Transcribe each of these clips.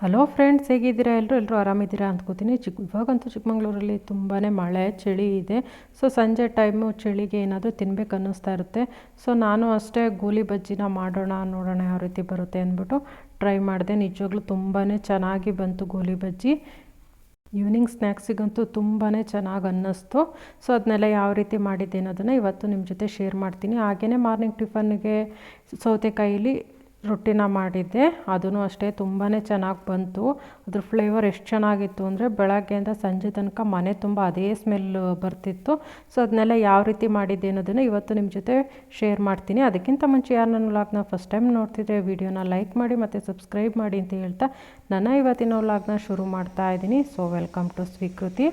Hello friends ಹೇಗಿದ್ದೀರಾ? ಎಲ್ಲರೂ ಎಲ್ಲರೂ ಆರಾಮಿದ್ದೀರಾ ಅಂದ್ಕೋತೀನಿ. ಚಿಕ್ಕ ಇವಾಗಂತೂ ಚಿಕ್ಕಮಂಗ್ಳೂರಲ್ಲಿ ತುಂಬಾ ಮಳೆ, ಚಳಿ ಇದೆ. ಸೊ ಸಂಜೆ ಟೈಮು ಚಳಿಗೆ ಏನಾದರೂ ತಿನ್ಬೇಕು ಅನ್ನಿಸ್ತಾ ಇರುತ್ತೆ. ಸೊ ನಾನು ಅಷ್ಟೇ ಗೋಲಿ ಬಜ್ಜಿನ ಮಾಡೋಣ, ನೋಡೋಣ ಯಾವ ರೀತಿ ಬರುತ್ತೆ ಅಂದ್ಬಿಟ್ಟು ಟ್ರೈ ಮಾಡಿದೆ. ನಿಜವಾಗ್ಲೂ ತುಂಬಾ ಚೆನ್ನಾಗಿ ಬಂತು ಗೋಲಿ ಬಜ್ಜಿ. ಈವ್ನಿಂಗ್ ಸ್ನ್ಯಾಕ್ಸಿಗಂತೂ ತುಂಬಾ ಚೆನ್ನಾಗಿ ಅನ್ನಿಸ್ತು. ಸೊ ಅದನ್ನೆಲ್ಲ ಯಾವ ರೀತಿ ಮಾಡಿದ್ದೆ ಅನ್ನೋದನ್ನು ಇವತ್ತು ನಿಮ್ಮ ಜೊತೆ ಶೇರ್ ಮಾಡ್ತೀನಿ. ಹಾಗೆಯೇ ಮಾರ್ನಿಂಗ್ ಟಿಫನ್ಗೆ ಸೌತೆಕಾಯಿಲಿ ರೊಟ್ಟಿನ ಮಾಡಿದ್ದೆ. ಅದೂ ಅಷ್ಟೇ ತುಂಬಾ ಚೆನ್ನಾಗಿ ಬಂತು. ಅದ್ರ ಫ್ಲೇವರ್ ಎಷ್ಟು ಚೆನ್ನಾಗಿತ್ತು ಅಂದರೆ ಬೆಳಗ್ಗೆಯಿಂದ ಸಂಜೆ ತನಕ ಮನೆ ತುಂಬ ಅದೇ ಸ್ಮೆಲ್ ಬರ್ತಿತ್ತು. ಸೊ ಅದನ್ನೆಲ್ಲ ಯಾವ ರೀತಿ ಮಾಡಿದ್ದೆ ಅನ್ನೋದನ್ನು ಇವತ್ತು ನಿಮ್ಮ ಜೊತೆ ಶೇರ್ ಮಾಡ್ತೀನಿ. ಅದಕ್ಕಿಂತ ಮುಂಚೆ ಯಾರು ನನ್ನ ವ್ಲಾಗ್ನ ಫಸ್ಟ್ ಟೈಮ್ ನೋಡ್ತಿದ್ರೆ ವಿಡಿಯೋನ ಲೈಕ್ ಮಾಡಿ ಮತ್ತು ಸಬ್ಸ್ಕ್ರೈಬ್ ಮಾಡಿ ಅಂತ ಹೇಳ್ತಾ ನನ್ನ ಇವತ್ತಿನ ವ್ಲಾಗ್ನ ಶುರು ಮಾಡ್ತಾ ಇದ್ದೀನಿ. ಸೊ ವೆಲ್ಕಮ್ ಟು ಸ್ವೀಕೃತಿ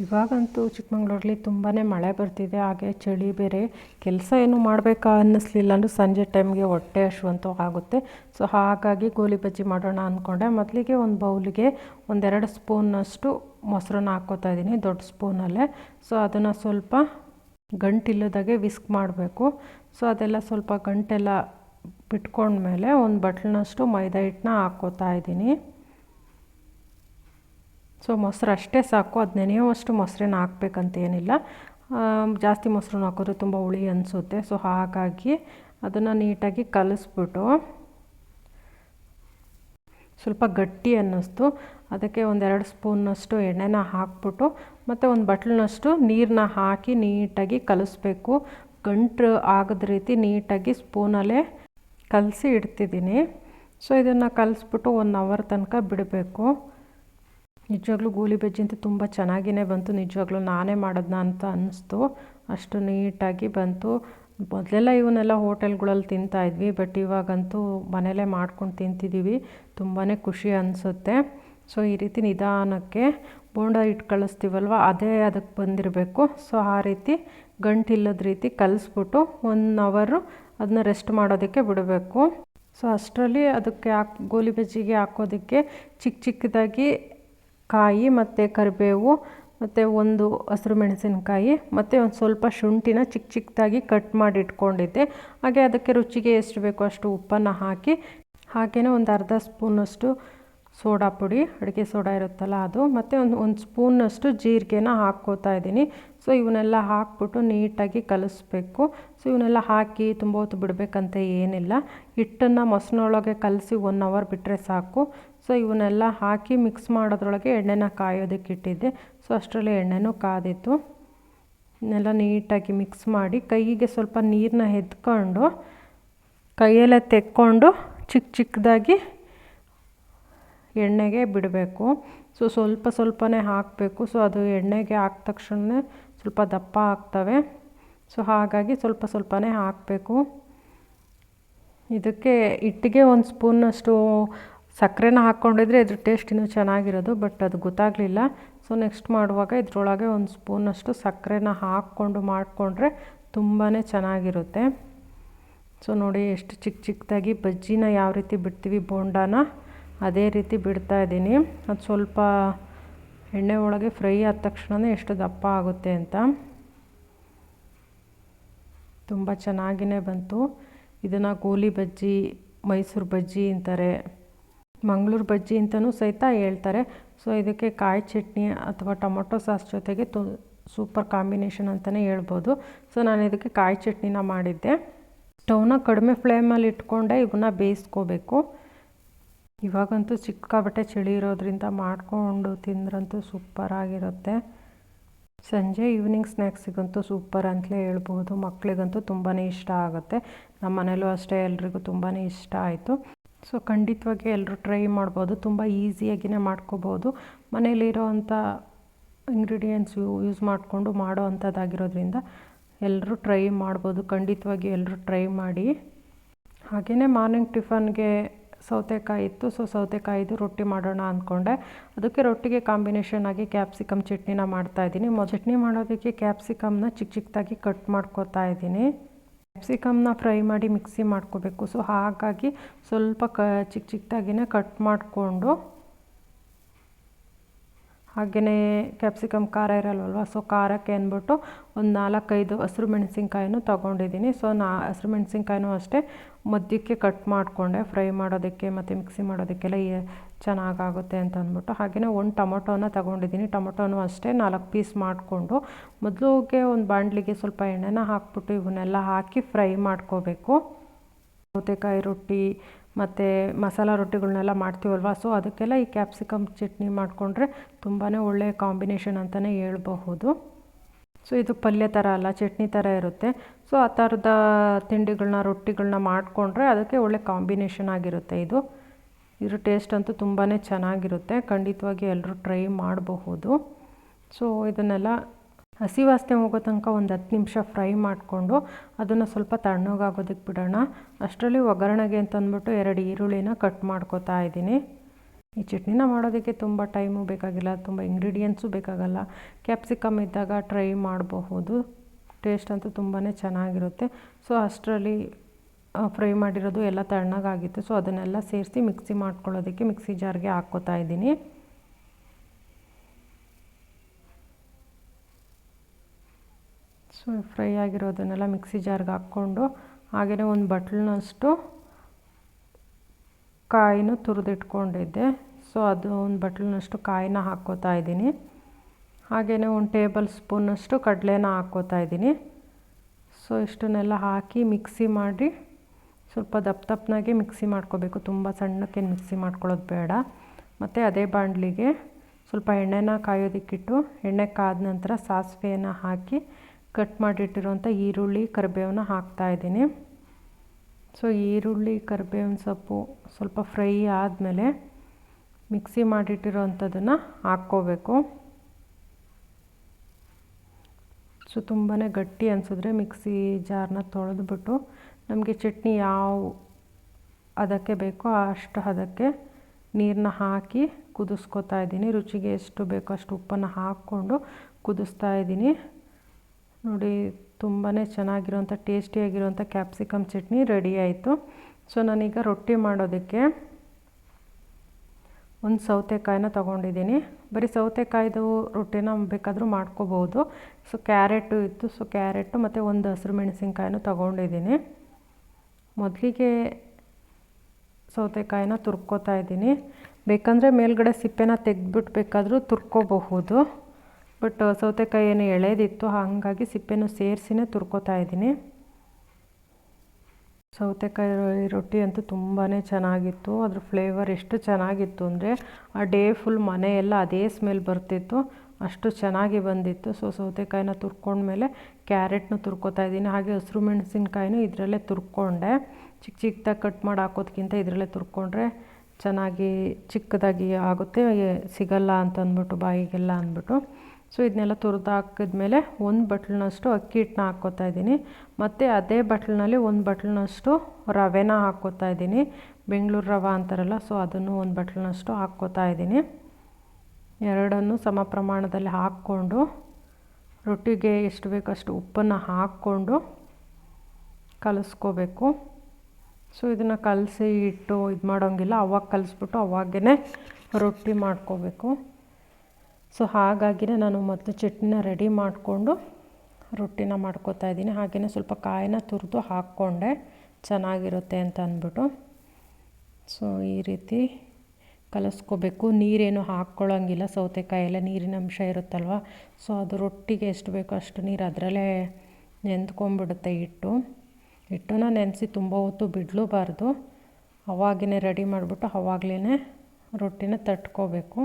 ಇವಾಗಂತೂ ಚಿಕ್ಕಮಂಗ್ಳೂರಲ್ಲಿ ತುಂಬಾ ಮಳೆ ಬರ್ತಿದೆ, ಹಾಗೆ ಚಳಿ ಬೇರೆ. ಕೆಲಸ ಏನು ಮಾಡಬೇಕಾ ಅನ್ನಿಸ್ಲಿಲ್ಲ ಅಂದ್ರೆ ಸಂಜೆ ಟೈಮ್ಗೆ ಹೊಟ್ಟೆ ಹಶುವಂತೂ ಆಗುತ್ತೆ. ಸೊ, ಹಾಗಾಗಿ ಗೋಲಿ ಬಜ್ಜಿ ಮಾಡೋಣ ಅಂದ್ಕೊಂಡೆ ಮೊದಲಿಗೆ ಒಂದು ಬೌಲಿಗೆ ಒಂದೆರಡು ಸ್ಪೂನಷ್ಟು ಮೊಸರನ್ನ ಹಾಕ್ಕೋತಾ ಇದ್ದೀನಿ, ದೊಡ್ಡ ಸ್ಪೂನಲ್ಲೇ. ಸೊ, ಅದನ್ನು ಸ್ವಲ್ಪ ಗಂಟಿಲ್ಲದಾಗೆ ವಿಸ್ಕ್ ಮಾಡಬೇಕು. ಸೊ, ಅದೆಲ್ಲ ಸ್ವಲ್ಪ ಗಂಟೆಲ್ಲ ಬಿಟ್ಕೊಂಡ್ಮೇಲೆ ಒಂದು ಬಟ್ಲಿನಷ್ಟು ಮೈದಾ ಹಿಟ್ಟನ್ನ ಹಾಕ್ಕೋತಾ ಇದ್ದೀನಿ. ಸೊ ಮೊಸರು ಅಷ್ಟೇ ಸಾಕು ಅದು ನೆನೆಯುವಷ್ಟು ಮೊಸರನ್ನ ಹಾಕ್ಬೇಕಂತ ಏನಿಲ್ಲ. ಜಾಸ್ತಿ ಮೊಸರನ್ನ ಹಾಕಿದ್ರೆ ತುಂಬ ಹುಳಿ ಅನಿಸುತ್ತೆ. ಸೊ ಹಾಗಾಗಿ ಅದನ್ನು ನೀಟಾಗಿ ಕಲಿಸ್ಬಿಟ್ಟು ಸ್ವಲ್ಪ ಗಟ್ಟಿ ಅನ್ನಿಸ್ತು. ಅದಕ್ಕೆ ಒಂದೆರಡು ಸ್ಪೂನ್ನಷ್ಟು ಎಣ್ಣೆನ ಹಾಕ್ಬಿಟ್ಟು ಮತ್ತು ಒಂದು ಬಟ್ಲಿನಷ್ಟು ನೀರನ್ನ ಹಾಕಿ ನೀಟಾಗಿ ಕಲಿಸ್ಬೇಕು. ಗಂಟು ಆಗದ ರೀತಿ ನೀಟಾಗಿ ಸ್ಪೂನಲ್ಲೇ ಕಲಸಿ ಇಡ್ತಿದ್ದೀನಿ. ಸೊ ಇದನ್ನು ಕಲಿಸ್ಬಿಟ್ಟು ಒನ್ ಅವರ್ ತನಕ ಬಿಡಬೇಕು. ನಿಜವಾಗ್ಲೂ ಗೋಲಿ ಬಜ್ಜಿ ಅಂತೂ ತುಂಬ ಚೆನ್ನಾಗಿಯೇ ಬಂತು. ನಿಜವಾಗ್ಲೂ ನಾನೇ ಮಾಡೋದನ್ನ ಅಂತ ಅನ್ನಿಸ್ತು. ಅಷ್ಟು ನೀಟಾಗಿ ಬಂತು. ಮೊದಲೆಲ್ಲ ಇವನ್ನೆಲ್ಲ ಹೋಟೆಲ್ಗಳಲ್ಲಿ ತಿಂತಾಯಿದ್ವಿ ಬಟ್ ಇವಾಗಂತೂ ಮನೇಲೇ ಮಾಡ್ಕೊಂಡು ತಿಂತಿದ್ದೀವಿ. ತುಂಬಾ ಖುಷಿ ಅನಿಸುತ್ತೆ. ಸೊ, ಈ ರೀತಿ ನಿಧಾನಕ್ಕೆ ಬೋಂಡ ಇಟ್ಟು ಕಳಿಸ್ತೀವಲ್ವ? ಅದೇ ಅದಕ್ಕೆ ಬಂದಿರಬೇಕು. ಸೊ, ಆ ರೀತಿ ಗಂಟಿಲ್ಲದ ರೀತಿ ಕಲಿಸ್ಬಿಟ್ಟು ಒನ್ ಅವರು ಅದನ್ನ ರೆಸ್ಟ್ ಮಾಡೋದಕ್ಕೆ ಬಿಡಬೇಕು. ಸೊ, ಅಷ್ಟರಲ್ಲಿ ಅದಕ್ಕೆ ಹಾಕಿ ಗೋಲಿ ಬಜ್ಜಿಗೆ ಹಾಕೋದಕ್ಕೆ ಚಿಕ್ಕ ಚಿಕ್ಕದಾಗಿ ಕಾಯಿ ಮತ್ತು ಕರಿಬೇವು ಮತ್ತು ಒಂದು ಹಸಿರು ಮೆಣಸಿನಕಾಯಿ ಮತ್ತು ಒಂದು ಸ್ವಲ್ಪ ಶುಂಠಿನ ಚಿಕ್ಕ ಚಿಕ್ಕದಾಗಿ ಕಟ್ ಮಾಡಿ ಇಟ್ಕೊಂಡಿದ್ದೆ. ಹಾಗೆ ಅದಕ್ಕೆ ರುಚಿಗೆ ಎಷ್ಟು ಬೇಕೋ ಅಷ್ಟು ಉಪ್ಪನ್ನು ಹಾಕಿ ಹಾಗೆಯೇ ಒಂದು ಅರ್ಧ ಸ್ಪೂನಷ್ಟು ಸೋಡಾ ಪುಡಿ ಅಡುಗೆ ಸೋಡಾ ಇರುತ್ತಲ್ಲ ಅದು. ಮತ್ತು ಒಂದು ಒಂದು ಸ್ಪೂನಷ್ಟು ಜೀರಿಗೆನ ಹಾಕ್ಕೋತಾ ಇದ್ದೀನಿ. ಸೊ, ಇವನ್ನೆಲ್ಲ ಹಾಕ್ಬಿಟ್ಟು ನೀಟಾಗಿ ಕಲಿಸ್ಬೇಕು. ಸೊ, ಇವನ್ನೆಲ್ಲ ಹಾಕಿ ತುಂಬ ಹೊತ್ತು ಬಿಡಬೇಕಂತ ಏನಿಲ್ಲ. ಹಿಟ್ಟನ್ನು ಮೊಸನೊಳಗೆ ಕಲಸಿ ಒನ್ ಅವರ್ ಬಿಟ್ಟರೆ ಸಾಕು. ಸೊ, ಇವನ್ನೆಲ್ಲ ಹಾಕಿ ಮಿಕ್ಸ್ ಮಾಡೋದ್ರೊಳಗೆ ಎಣ್ಣೆನ ಕಾಯೋದಕ್ಕೆ ಇಟ್ಟಿದ್ದೆ. ಸೊ, ಅಷ್ಟರಲ್ಲಿ ಎಣ್ಣೆನೂ ಕಾದಿತ್ತು. ಇದನ್ನೆಲ್ಲ ನೀಟಾಗಿ ಮಿಕ್ಸ್ ಮಾಡಿ ಕೈಗೆ ಸ್ವಲ್ಪ ನೀರನ್ನ ಎದ್ಕೊಂಡು ಕೈಯಲ್ಲೇ ತೆಕ್ಕೊಂಡು ಚಿಕ್ಕ ಚಿಕ್ಕದಾಗಿ ಎಣ್ಣೆಗೆ ಬಿಡಬೇಕು. ಸೊ ಸ್ವಲ್ಪ ಸ್ವಲ್ಪನೇ ಹಾಕಬೇಕು. ಸೊ ಅದು ಎಣ್ಣೆಗೆ ಹಾಕಿದ ತಕ್ಷಣ ಸ್ವಲ್ಪ ದಪ್ಪ ಆಗ್ತವೆ. ಸೊ ಹಾಗಾಗಿ ಸ್ವಲ್ಪ ಸ್ವಲ್ಪನೇ ಹಾಕಬೇಕು. ಇದಕ್ಕೆ ಹಿಟ್ಟಿಗೆ ಒಂದು ಸ್ಪೂನಷ್ಟು ಸಕ್ಕರೆನ ಹಾಕ್ಕೊಂಡಿದ್ರೆ ಇದ್ರ ಟೇಸ್ಟ್ ಇನ್ನೂ ಚೆನ್ನಾಗಿರೋದು ಬಟ್ ಅದು ಗೊತ್ತಾಗಲಿಲ್ಲ. ಸೊ ನೆಕ್ಸ್ಟ್ ಮಾಡುವಾಗ ಇದರೊಳಗೆ ಒಂದು ಸ್ಪೂನಷ್ಟು ಸಕ್ಕರೆನ ಹಾಕ್ಕೊಂಡು ಮಾಡಿಕೊಂಡ್ರೆ ತುಂಬಾ ಚೆನ್ನಾಗಿರುತ್ತೆ. ಸೊ ನೋಡಿ ಎಷ್ಟು ಚಿಕ್ಕ ಚಿಕ್ಕದಾಗಿ ಬಜ್ಜಿನ ಯಾವ ರೀತಿ ಬಿಡ್ತೀವಿ ಬೋಂಡಾನ. ಅದೇ ರೀತಿ ಬಿಡ್ತಾ ಇದ್ದೀನಿ. ಅದು ಸ್ವಲ್ಪ ಎಣ್ಣೆ ಒಳಗೆ ಫ್ರೈ ಆದ ತಕ್ಷಣವೇ ಎಷ್ಟು ದಪ್ಪ ಆಗುತ್ತೆ ಅಂತ. ತುಂಬ ಚೆನ್ನಾಗಿಯೇ ಬಂತು. ಇದನ್ನು ಗೋಲಿ ಬಜ್ಜಿ, ಮೈಸೂರು ಬಜ್ಜಿ ಅಂತಾರೆ. ಮಂಗಳೂರು ಬಜ್ಜಿ ಅಂತಲೂ ಸಹಿತ ಹೇಳ್ತಾರೆ. ಸೊ, ಇದಕ್ಕೆ ಕಾಯಿ ಚಟ್ನಿ ಅಥವಾ ಟೊಮೊಟೊ ಸಾಸ್ ಜೊತೆಗೆ ತು, ಸೂಪರ್ ಕಾಂಬಿನೇಷನ್ ಅಂತಲೇ ಹೇಳ್ಬೋದು. ಸೊ, ನಾನು ಇದಕ್ಕೆ ಕಾಯಿ ಚಟ್ನಿನ ಮಾಡಿದ್ದೆ. ಸ್ಟೌನ ಕಡಿಮೆ ಫ್ಲೇಮಲ್ಲಿ ಇಟ್ಕೊಂಡೆ ಇವನ್ನ ಬೇಯಿಸ್ಕೋಬೇಕು. ಇವಾಗಂತೂ ಸಿಕ್ಕಾಬಟ್ಟೆ ಚಳಿ ಇರೋದ್ರಿಂದ ಮಾಡಿಕೊಂಡು ತಿಂದ್ರಂತೂ ಸೂಪರಾಗಿರುತ್ತೆ ಸಂಜೆ ಈವ್ನಿಂಗ್ ಸ್ನ್ಯಾಕ್ಸಿಗಂತೂ ಸೂಪರ್ ಅಂತಲೇ ಹೇಳ್ಬೋದು ಮಕ್ಕಳಿಗಂತೂ ತುಂಬಾ ಇಷ್ಟ ಆಗುತ್ತೆ. ನಮ್ಮ ಮನೇಲೂ ಅಷ್ಟೇ, ಎಲ್ರಿಗೂ ತುಂಬಾ ಇಷ್ಟ ಆಯಿತು. ಸೊ ಖಂಡಿತವಾಗಿ ಎಲ್ಲರೂ ಟ್ರೈ ಮಾಡ್ಬೋದು. ತುಂಬ ಈಸಿಯಾಗಿಯೇ ಮಾಡ್ಕೋಬೋದು. ಮನೇಲಿರೋ ಅಂಥ ಇಂಗ್ರೀಡಿಯೆಂಟ್ಸ್ ಯೂಸ್ ಮಾಡಿಕೊಂಡು ಮಾಡೋ ಅಂಥದ್ದಾಗಿರೋದ್ರಿಂದ ಎಲ್ಲರೂ ಟ್ರೈ ಮಾಡ್ಬೋದು. ಖಂಡಿತವಾಗಿ ಎಲ್ಲರೂ ಟ್ರೈ ಮಾಡಿ. ಹಾಗೆಯೇ ಮಾರ್ನಿಂಗ್ ಟಿಫನ್ಗೆ ಸೌತೆಕಾಯಿ ಇತ್ತು. ಸೊ ಸೌತೆಕಾಯಿದು ರೊಟ್ಟಿ ಮಾಡೋಣ ಅಂದ್ಕೊಂಡೆ ಅದಕ್ಕೆ ರೊಟ್ಟಿಗೆ ಕಾಂಬಿನೇಷನ್ ಆಗಿ ಕ್ಯಾಪ್ಸಿಕಮ್ ಚಟ್ನಿನ ಮಾಡ್ತಾಯಿದ್ದೀನಿ ಮೊ, ಚಟ್ನಿ ಮಾಡೋದಕ್ಕೆ ಕ್ಯಾಪ್ಸಿಕಮ್ನ ಚಿಕ್ಕ ಚಿಕ್ಕದಾಗಿ ಕಟ್ ಮಾಡ್ಕೋತಾ ಇದ್ದೀನಿ. ಕ್ಯಾಪ್ಸಿಕಮ್ನ ಫ್ರೈ ಮಾಡಿ ಮಿಕ್ಸಿ ಮಾಡ್ಕೋಬೇಕು. ಸೊ ಹಾಗಾಗಿ ಸ್ವಲ್ಪ ಕ ಚಿಕ್ಕ ಚಿಕ್ಕದಾಗಿನೇ ಕಟ್ ಮಾಡಿಕೊಂಡು ಹಾಗೆಯೇ ಕ್ಯಾಪ್ಸಿಕಮ್ ಖಾರ ಇರಲ್ವಲ್ವ? ಸೊ ಖಾರಕ್ಕೆ ಅಂದ್ಬಿಟ್ಟು ಒಂದು ನಾಲ್ಕೈದು ಹಸಿರು ಮೆಣಸಿನ್ಕಾಯನ್ನು ತೊಗೊಂಡಿದ್ದೀನಿ. ಸೊ ನಾ, ಹಸಿರು ಮೆಣಸಿನ್ಕಾಯಿನೂ ಅಷ್ಟೇ ಮಧ್ಯಕ್ಕೆ ಕಟ್ ಮಾಡಿಕೊಂಡೆ. ಫ್ರೈ ಮಾಡೋದಕ್ಕೆ ಮತ್ತು ಮಿಕ್ಸಿ ಮಾಡೋದಕ್ಕೆಲ್ಲ ಚೆನ್ನಾಗಾಗುತ್ತೆ ಅಂತ ಅಂದ್ಬಿಟ್ಟು. ಹಾಗೆಯೇ ಒಂದು ಟೊಮೊಟೊನ ತೊಗೊಂಡಿದ್ದೀನಿ. ಟೊಮೊಟೊನೂ ಅಷ್ಟೇ ನಾಲ್ಕು ಪೀಸ್ ಮಾಡಿಕೊಂಡು ಮೊದಲಿಗೆ ಒಂದು ಬಾಣಲಿಗೆ ಸ್ವಲ್ಪ ಎಣ್ಣೆನ ಹಾಕ್ಬಿಟ್ಟು ಇವನ್ನೆಲ್ಲ ಹಾಕಿ ಫ್ರೈ ಮಾಡ್ಕೋಬೇಕು. ಸೌತೆಕಾಯಿ ರೊಟ್ಟಿ ಮತ್ತು ಮಸಾಲ ರೊಟ್ಟಿಗಳನ್ನೆಲ್ಲ ಮಾಡ್ತೀವಲ್ವ? ಸೊ ಅದಕ್ಕೆಲ್ಲ ಈ ಕ್ಯಾಪ್ಸಿಕಮ್ ಚಟ್ನಿ ಮಾಡಿಕೊಂಡ್ರೆ ತುಂಬಾ ಒಳ್ಳೆಯ ಕಾಂಬಿನೇಷನ್ ಅಂತಲೇ ಹೇಳ್ಬಹುದು. ಸೊ ಇದು ಪಲ್ಯ ಥರ ಅಲ್ಲ, ಚಟ್ನಿ ಥರ ಇರುತ್ತೆ. ಸೊ ಆ ಥರದ ತಿಂಡಿಗಳನ್ನ ರೊಟ್ಟಿಗಳನ್ನ ಮಾಡಿಕೊಂಡ್ರೆ ಅದಕ್ಕೆ ಒಳ್ಳೆ ಕಾಂಬಿನೇಷನ್ ಆಗಿರುತ್ತೆ ಇದು. ಇದ್ರ ಟೇಸ್ಟ್ ಅಂತೂ ತುಂಬಾ ಚೆನ್ನಾಗಿರುತ್ತೆ. ಖಂಡಿತವಾಗಿ ಎಲ್ಲರೂ ಟ್ರೈ ಮಾಡಬಹುದು. ಸೊ ಇದನ್ನೆಲ್ಲ ಹಸಿ ವಾಸನೆ ಹೋಗೋ ತನಕ ಒಂದು ಹತ್ತು ನಿಮಿಷ ಫ್ರೈ ಮಾಡಿಕೊಂಡು ಅದನ್ನು ಸ್ವಲ್ಪ ತಣ್ಣಗಾಗೋದಕ್ಕೆ ಬಿಡೋಣ. ಅಷ್ಟರಲ್ಲಿ ಒಗ್ಗರಣೆಗೆ ಅಂತಂದ್ಬಿಟ್ಟು ಎರಡು ಈರುಳ್ಳಿನ ಕಟ್ ಮಾಡ್ಕೋತಾ ಇದ್ದೀನಿ. ಈ ಚಟ್ನಿನ ಮಾಡೋದಕ್ಕೆ ತುಂಬ ಟೈಮು ಬೇಕಾಗಿಲ್ಲ, ತುಂಬ ಇಂಗ್ರೀಡಿಯೆಂಟ್ಸು ಬೇಕಾಗಲ್ಲ. ಕ್ಯಾಪ್ಸಿಕಮ್ ಇದ್ದಾಗ ಟ್ರೈ ಮಾಡಬಹುದು. ಟೇಸ್ಟ್ ಅಂತೂ ತುಂಬಾ ಚೆನ್ನಾಗಿರುತ್ತೆ. ಸೊ ಅಷ್ಟರಲ್ಲಿ ಫ್ರೈ ಮಾಡಿರೋದು ಎಲ್ಲ ತಣ್ಣಗಾಗಿತ್ತು. ಸೊ ಅದನ್ನೆಲ್ಲ ಸೇರಿಸಿ ಮಿಕ್ಸಿ ಮಾಡ್ಕೊಳ್ಳೋದಕ್ಕೆ ಮಿಕ್ಸಿ ಜಾರ್ಗೆ ಹಾಕ್ಕೋತಾ ಇದ್ದೀನಿ. ಸೊ, ಫ್ರೈ ಆಗಿರೋದನ್ನೆಲ್ಲ ಮಿಕ್ಸಿ ಜಾರ್ಗೆ ಹಾಕ್ಕೊಂಡು ಹಾಗೆಯೇ ಒಂದು ಬಟ್ಲನ್ನಷ್ಟು ಕಾಯಿನೂ ತುರಿದಿಟ್ಕೊಂಡಿದ್ದೆ. ಸೊ, ಅದು ಒಂದು ಬಟ್ಲನ್ನಷ್ಟು ಕಾಯಿನ ಹಾಕ್ಕೋತಾ ಇದ್ದೀನಿ. ಹಾಗೆಯೇ ಒಂದು ಟೇಬಲ್ ಸ್ಪೂನಷ್ಟು ಕಡಲೆನ ಹಾಕ್ಕೋತಾ ಇದ್ದೀನಿ. ಸೊ, ಇಷ್ಟನ್ನೆಲ್ಲ ಹಾಕಿ ಮಿಕ್ಸಿ ಮಾಡಿ, ಸ್ವಲ್ಪ ದಪ್ಪ ದಪ್ಪನಾಗೆ ಮಿಕ್ಸಿ ಮಾಡ್ಕೋಬೇಕು. ತುಂಬ ಸಣ್ಣಕ್ಕೆ ಮಿಕ್ಸಿ ಮಾಡ್ಕೊಳ್ಳೋದು ಬೇಡ. ಮತ್ತು ಅದೇ ಬಾಂಡ್ಲಿಗೆ ಸ್ವಲ್ಪ ಎಣ್ಣೆನ ಕಾಯೋದಕ್ಕಿಟ್ಟು, ಎಣ್ಣೆ ಕಾದ ನಂತರ ಸಾಸಿವೆಯನ್ನು ಹಾಕಿ ಕಟ್ ಮಾಡಿಟ್ಟಿರುವಂಥ ಈರುಳ್ಳಿ ಕರಿಬೇವನ್ನ ಹಾಕ್ತಾಯಿದ್ದೀನಿ ಸೊ ಈರುಳ್ಳಿ, ಕರಿಬೇವಿನ ಸೊಪ್ಪು ಸ್ವಲ್ಪ ಫ್ರೈ ಆದಮೇಲೆ ಮಿಕ್ಸಿ ಮಾಡಿಟ್ಟಿರೋವಂಥದ್ದನ್ನು ಹಾಕ್ಕೋಬೇಕು. ಸೊ ತುಂಬಾ ಗಟ್ಟಿ ಅನಿಸಿದ್ರೆ ಮಿಕ್ಸಿ ಜಾರನ್ನ ತೊಳೆದುಬಿಟ್ಟು ನಮಗೆ ಚಟ್ನಿ ಯಾವ ಅದಕ್ಕೆ ಬೇಕೋ ಅಷ್ಟು ಅದಕ್ಕೆ ನೀರನ್ನ ಹಾಕಿ ಕುದಿಸ್ಕೊತಾ ಇದ್ದೀನಿ. ರುಚಿಗೆ ಎಷ್ಟು ಬೇಕೋ ಅಷ್ಟು ಉಪ್ಪನ್ನು ಹಾಕ್ಕೊಂಡು ಕುದಿಸ್ತಾ ಇದ್ದೀನಿ. ನೋಡಿ ತುಂಬಾ ಚೆನ್ನಾಗಿರುವಂಥ ಟೇಸ್ಟಿಯಾಗಿರುವಂಥ ಕ್ಯಾಪ್ಸಿಕಮ್ ಚಟ್ನಿ ರೆಡಿ ಆಯಿತು. ಸೊ, ನಾನೀಗ ರೊಟ್ಟಿ ಮಾಡೋದಕ್ಕೆ ಒಂದು ಸೌತೆಕಾಯಿನ ತೊಗೊಂಡಿದ್ದೀನಿ. ಬರೀ ಸೌತೆಕಾಯ್ದು ರೊಟ್ಟಿನ ಬೇಕಾದರೂ ಮಾಡ್ಕೋಬೋದು. ಸೊ, ಕ್ಯಾರೆಟು ಇತ್ತು. ಸೊ, ಕ್ಯಾರೆಟು ಮತ್ತು ಒಂದು ಹಸಿರು ಮೆಣಸಿನ್ಕಾಯಿನೂ ತೊಗೊಂಡಿದ್ದೀನಿ. ಮೊದಲಿಗೆ ಸೌತೆಕಾಯಿನ ತುರ್ಕೋತಾ ಇದ್ದೀನಿ. ಬೇಕಂದರೆ ಮೇಲ್ಗಡೆ ಸಿಪ್ಪೆನ ತೆಗೆದ್ಬಿಟ್ಟು ಬೇಕಾದರೂ ತುರ್ಕೋಬಹುದು. ಬಟ್ ಸೌತೆಕಾಯಿ ಏನು ಎಳೆದಿತ್ತು, ಹಾಗಾಗಿ ಸಿಪ್ಪೆನೂ ಸೇರಿಸಿನೇ ತುರ್ಕೋತಾ ಇದ್ದೀನಿ. ಸೌತೆಕಾಯಿ ರೊಟ್ಟಿ ಅಂತೂ ತುಂಬಾ ಚೆನ್ನಾಗಿತ್ತು. ಅದ್ರ ಫ್ಲೇವರ್ ಎಷ್ಟು ಚೆನ್ನಾಗಿತ್ತು ಅಂದರೆ, ಆ ಡೇ ಫುಲ್ ಮನೆಯೆಲ್ಲ ಅದೇ ಸ್ಮೆಲ್ ಬರ್ತಿತ್ತು. ಅಷ್ಟು ಚೆನ್ನಾಗಿ ಬಂದಿತ್ತು. ಸೊ ಸೌತೆಕಾಯಿನ ತುರ್ಕೊಂಡ್ಮೇಲೆ ಕ್ಯಾರೆಟ್ನು ತುರ್ಕೋತಾ ಇದ್ದೀನಿ. ಹಾಗೆ ಹಸಿರು ಮೆಣಸಿನ್ಕಾಯಿನೂ ಇದರಲ್ಲೇ ತುರ್ಕೊಂಡೆ. ಚಿಕ್ಕ ಚಿಕ್ಕದಾಗಿ ಕಟ್ ಮಾಡಿ ಹಾಕೋದಕ್ಕಿಂತ ಇದರಲ್ಲೇ ತುರ್ಕೊಂಡ್ರೆ ಚೆನ್ನಾಗಿ ಚಿಕ್ಕದಾಗಿ ಆಗುತ್ತೆ. ಸಿಗಲ್ಲ ಅಂತ ಅಂದ್ಬಿಟ್ಟು ಬಾಯಿಗೆಲ್ಲ ಅಂದ್ಬಿಟ್ಟು. ಸೊ ಇದನ್ನೆಲ್ಲ ತುರಿದು ಹಾಕಿದ್ಮೇಲೆ ಒಂದು ಬಟ್ಲನಷ್ಟು ಅಕ್ಕಿ ಹಿಟ್ಟನ್ನ ಹಾಕ್ಕೋತಾ ಇದ್ದೀನಿ. ಮತ್ತು ಅದೇ ಬಟ್ಲಿನಲ್ಲಿ ಒಂದು ಬಟ್ಲನಷ್ಟು ರವೆನ ಹಾಕ್ಕೋತಾ ಇದ್ದೀನಿ. ಬೆಂಗಳೂರು ರವೆ ಅಂತಾರಲ್ಲ, ಸೊ ಅದನ್ನು ಒಂದು ಬಟ್ಲನಷ್ಟು ಹಾಕ್ಕೋತಾ ಇದ್ದೀನಿ. ಎರಡನ್ನು ಸಮ ಪ್ರಮಾಣದಲ್ಲಿ ಹಾಕ್ಕೊಂಡು, ರೊಟ್ಟಿಗೆ ಎಷ್ಟು ಬೇಕಷ್ಟು ಉಪ್ಪನ್ನು ಹಾಕ್ಕೊಂಡು ಕಲಸ್ಕೋಬೇಕು. ಸೊ ಇದನ್ನು ಕಲಸಿ ಇಟ್ಟು ಇದು ಮಾಡೋಂಗಿಲ್ಲ ಅವಾಗ ಕಲಿಸ್ಬಿಟ್ಟು ಅವಾಗೇ ರೊಟ್ಟಿ ಮಾಡ್ಕೋಬೇಕು. ಸೊ ಹಾಗಾಗಿನೇ ನಾನು ಮೊದಲು ಚಟ್ನಿನ ರೆಡಿ ಮಾಡಿಕೊಂಡು ರೊಟ್ಟಿನ ಮಾಡ್ಕೋತಾ ಇದ್ದೀನಿ. ಹಾಗೆಯೇ ಸ್ವಲ್ಪ ಕಾಯಿನ ತುರಿದು ಹಾಕ್ಕೊಂಡೆ. ಚೆನ್ನಾಗಿರುತ್ತೆ ಅಂತ ಅಂದ್ಬಿಟ್ಟು. ಸೊ ಈ ರೀತಿ ಕಲಿಸ್ಕೋಬೇಕು. ನೀರೇನು ಹಾಕ್ಕೊಳ್ಳೋಂಗಿಲ್ಲ ಸೌತೆಕಾಯಿ ಎಲ್ಲ ನೀರಿನ ಅಂಶ ಇರುತ್ತಲ್ವ? ಸೊ ಅದು ರೊಟ್ಟಿಗೆ ಎಷ್ಟು ಬೇಕೋ ಅಷ್ಟು ನೀರು ಅದರಲ್ಲೇ ನೆಂದ್ಕೊಂಬಿಡುತ್ತೆ ಹಿಟ್ಟು. ಹಿಟ್ಟನ್ನ ನೆನೆಸಿ ತುಂಬ ಹೊತ್ತು ಬಿಡಲೂಬಾರ್ದು. ಅವಾಗೇ ರೆಡಿ ಮಾಡಿಬಿಟ್ಟು ಅವಾಗಲೇ ರೊಟ್ಟಿನ ತಟ್ಕೋಬೇಕು.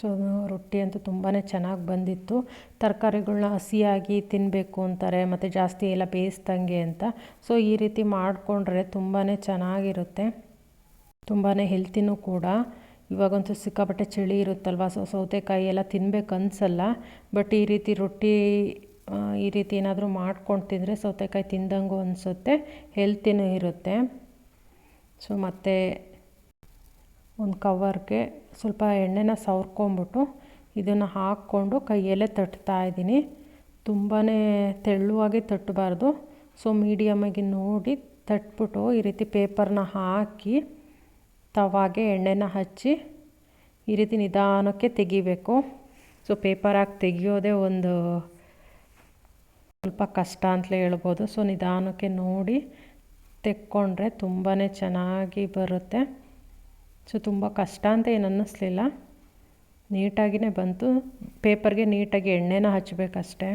ಸೊ, ರೊಟ್ಟಿ ಅಂತೂ ತುಂಬಾ ಚೆನ್ನಾಗಿ ಬಂದಿತ್ತು. ತರಕಾರಿಗಳ್ನ ಹಸಿಯಾಗಿ ತಿನ್ನಬೇಕು ಅಂತಾರೆ, ಮತ್ತು ಜಾಸ್ತಿ ಎಲ್ಲ ಬೇಯಿಸ್ದಂಗೆ ಅಂತ. ಸೊ, ಈ ರೀತಿ ಮಾಡಿಕೊಂಡ್ರೆ ತುಂಬಾ ಚೆನ್ನಾಗಿರುತ್ತೆ. ತುಂಬಾ ಹೆಲ್ತಿನೂ ಕೂಡ. ಇವಾಗಂತೂ ಸಿಕ್ಕಾಪಟ್ಟೆ ಚಳಿ ಇರುತ್ತಲ್ವ, ಸೊ, ಸೌತೆಕಾಯಿ ಎಲ್ಲ ತಿನ್ಬೇಕು ಅನಿಸಲ್ಲ. ಬಟ್ ಈ ರೀತಿ ರೊಟ್ಟಿ ಈ ರೀತಿ ಏನಾದರೂ ಮಾಡ್ಕೊಂಡು ತಿಂದರೆ ಸೌತೆಕಾಯಿ ತಿಂದಂಗೂ ಅನಿಸುತ್ತೆ, ಹೆಲ್ತಿನೂ ಇರುತ್ತೆ. ಸೊ, ಮತ್ತು ಒಂದು ಕವರ್ಗೆ ಸ್ವಲ್ಪ ಎಣ್ಣೆನ ಸವರ್ಕೊಂಬಿಟ್ಟು ಇದನ್ನು ಹಾಕ್ಕೊಂಡು ಕೈಯಲ್ಲೇ ತಟ್ತಾ ಇದ್ದೀನಿ. ತುಂಬಾ ತೆಳ್ಳುವಾಗಿ ತಟ್ಟಬಾರ್ದು ಸೊ ಮೀಡಿಯಮಾಗಿ ನೋಡಿ ತಟ್ಬಿಟ್ಟು ಈ ರೀತಿ ಪೇಪರ್ನ ಹಾಕಿ ತವಾಗೆ ಎಣ್ಣೆನ ಹಚ್ಚಿ ಈ ರೀತಿ ನಿಧಾನಕ್ಕೆ ತೆಗಿಬೇಕು. ಸೊ, ಪೇಪರ್ ಹಾಕಿ ತೆಗಿಯೋದೇ ಒಂದು ಸ್ವಲ್ಪ ಕಷ್ಟ ಅಂತಲೇ ಹೇಳ್ಬೋದು. ಸೊ, ನಿಧಾನಕ್ಕೆ ನೋಡಿ ತೆಕ್ಕೊಂಡ್ರೆ ತುಂಬಾ ಚೆನ್ನಾಗಿ ಬರುತ್ತೆ. ಸೊ ತುಂಬ ಕಷ್ಟ ಅಂತ ಏನು ಅನ್ನಿಸ್ಲಿಲ್ಲ. ನೀಟಾಗಿಯೇ ಬಂತು. ಪೇಪರ್ಗೆ ನೀಟಾಗಿ ಎಣ್ಣೆನ ಹಚ್ಚಬೇಕಷ್ಟೆ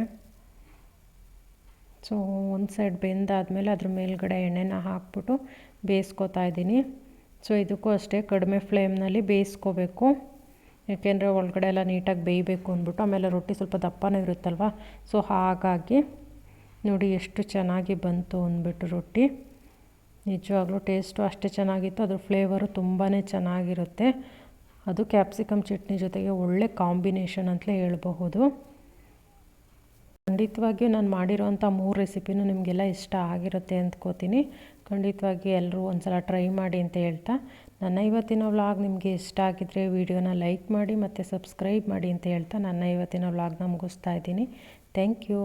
ಸೊ ಒಂದು ಸೈಡ್ ಬೆಂದಾದಮೇಲೆ ಅದ್ರ ಮೇಲ್ಗಡೆ ಎಣ್ಣೆನ ಹಾಕ್ಬಿಟ್ಟು ಬೇಯಿಸ್ಕೊತಾ ಇದ್ದೀನಿ. ಸೊ ಇದಕ್ಕೂ ಅಷ್ಟೇ ಕಡಿಮೆ ಫ್ಲೇಮ್ನಲ್ಲಿ ಬೇಯಿಸ್ಕೋಬೇಕು. ಯಾಕೆಂದರೆ ಒಳಗಡೆ ಎಲ್ಲ ನೀಟಾಗಿ ಬೇಯಬೇಕು ಅಂದ್ಬಿಟ್ಟು ಆಮೇಲೆ ರೊಟ್ಟಿ ಸ್ವಲ್ಪ ದಪ್ಪನೇ ಇರುತ್ತಲ್ವ? ಸೊ ಹಾಗಾಗಿ ನೋಡಿ ಎಷ್ಟು ಚೆನ್ನಾಗಿ ಬಂತು ಅಂದ್ಬಿಟ್ಟು ರೊಟ್ಟಿ. ನಿಜವಾಗ್ಲೂ ಟೇಸ್ಟು ಅಷ್ಟೇ ಚೆನ್ನಾಗಿತ್ತು. ಅದ್ರ ಫ್ಲೇವರು ತುಂಬಾ ಚೆನ್ನಾಗಿರುತ್ತೆ. ಅದು ಕ್ಯಾಪ್ಸಿಕಮ್ ಚಟ್ನಿ ಜೊತೆಗೆ ಒಳ್ಳೆ ಕಾಂಬಿನೇಷನ್ ಅಂತಲೇ ಹೇಳಬಹುದು. ಖಂಡಿತವಾಗಿಯೂ ನಾನು ಮಾಡಿರೋವಂಥ ಮೂರು ರೆಸಿಪಿನೂ ನಿಮಗೆಲ್ಲ ಇಷ್ಟ ಆಗಿರುತ್ತೆ ಅಂದ್ಕೋತೀನಿ. ಖಂಡಿತವಾಗಿ ಎಲ್ಲರೂ ಒಂದು ಸಲ ಟ್ರೈ ಮಾಡಿ ಅಂತ ಹೇಳ್ತಾ. ನನ್ನ ಇವತ್ತಿನ ವ್ಲಾಗ್ ನಿಮಗೆ ಇಷ್ಟ ಆಗಿದ್ದರೆ ವಿಡಿಯೋನ ಲೈಕ್ ಮಾಡಿ ಮತ್ತು ಸಬ್ಸ್ಕ್ರೈಬ್ ಮಾಡಿ ಅಂತ ಹೇಳ್ತಾ. ನನ್ನ ಇವತ್ತಿನ ವ್ಲಾಗ್ನ ಮುಗಿಸ್ತಾ ಇದ್ದೀನಿ. Thank you